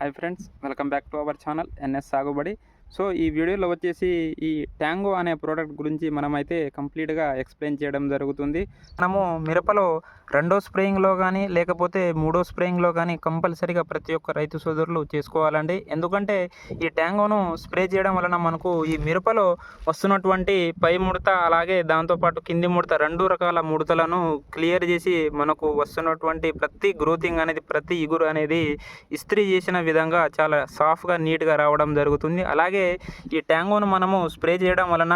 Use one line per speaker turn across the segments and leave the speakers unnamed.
Hi friends welcome back to our channel NS Sagubadi so ఈ వీడియోలో వచ్చేసి ఈ ట్యాంగో అనే ప్రోడక్ట్ గురించి మనమైతే కంప్లీట్గా ఎక్స్ప్లెయిన్ చేయడం జరుగుతుంది. మనము మిరపలో రెండో స్ప్రేయింగ్లో కానీ లేకపోతే మూడో స్ప్రేయింగ్లో కానీ కంపల్సరీగా ప్రతి ఒక్క రైతు సోదరులు చేసుకోవాలండి. ఎందుకంటే ఈ ట్యాంగోను స్ప్రే చేయడం వలన మనకు ఈ మిరపలో వస్తున్నటువంటి పై ముడత అలాగే దాంతోపాటు కింది ముడత రెండు రకాల ముడతలను క్లియర్ చేసి మనకు వస్తున్నటువంటి ప్రతి గ్రోతింగ్ అనేది ప్రతి ఇగురు అనేది ఇస్త్రీ చేసిన విధంగా చాలా సాఫ్ట్గా నీట్గా రావడం జరుగుతుంది. అలాగే ఈ ట్యాంగోను మనము స్ప్రే చేయడం వలన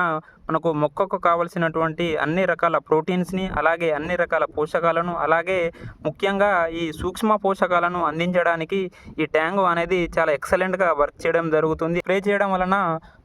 మనకు మొక్కకు కావలసినటువంటి అన్ని రకాల ప్రోటీన్స్ని అలాగే అన్ని రకాల పోషకాలను అలాగే ముఖ్యంగా ఈ సూక్ష్మ పోషకాలను అందించడానికి ఈ ట్యాంగో అనేది చాలా ఎక్సలెంట్గా వర్క్ చేయడం జరుగుతుంది. స్ప్రే చేయడం వలన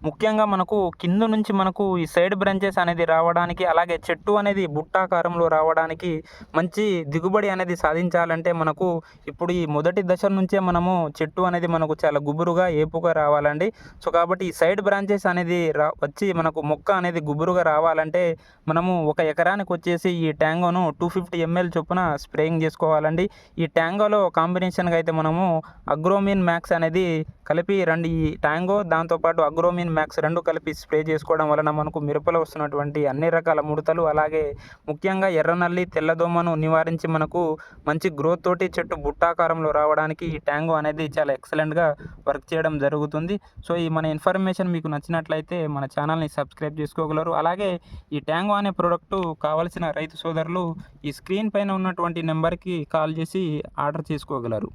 ముఖ్యంగా మనకు కింద నుంచి మనకు ఈ సైడ్ బ్రాంచెస్ అనేది రావడానికి అలాగే చెట్టు అనేది బుట్టాకారంలో రావడానికి మంచి దిగుబడి అనేది సాధించాలంటే మనకు ఇప్పుడు ఈ మొదటి దశ నుంచే మనము చెట్టు అనేది మనకు చాలా గుబురుగా ఏపుగా రావాలండి. సో కాబట్టి ఈ సైడ్ బ్రాంచెస్ అనేది రా వచ్చి మనకు మొక్క అనేది గుబురుగా రావాలంటే మనము ఒక ఎకరానికి వచ్చేసి ఈ ట్యాంగోను టూ ఫిఫ్టీ ఎంఎల్ చొప్పున స్ప్రేయింగ్ చేసుకోవాలండి. ఈ ట్యాంగోలో కాంబినేషన్గా అయితే మనము అగ్రోమిన్ మ్యాక్స్ అనేది కలిపి రెండు ఈ ట్యాంగో దాంతోపాటు అగ్రోమిన్ మ్యాక్స్ రెండు కలిపి స్ప్రే చేసుకోవడం వలన మనకు మిరపలో వస్తున్నటువంటి అన్ని రకాల ముడతలు అలాగే ముఖ్యంగా ఎర్రనల్లి తెల్లదోమను నివారించి మనకు మంచి గ్రోత్ తోటి చెట్టు బుట్టాకారంలో రావడానికి ఈ ట్యాంగో అనేది చాలా ఎక్సలెంట్గా వర్క్ చేయడం జరుగుతుంది. సో ఈ మన ఇన్ఫర్మేషన్ మీకు నచ్చినట్లయితే మన ఛానల్ని సబ్స్క్రైబ్ చేసుకోగలరు. అలాగే ఈ ట్యాంగో అనే ప్రోడక్ట్ కావలసిన రైతు సోదరులు ఈ స్క్రీన్ పైన ఉన్నటువంటి నెంబర్కి కాల్ చేసి ఆర్డర్ చేసుకోగలరు.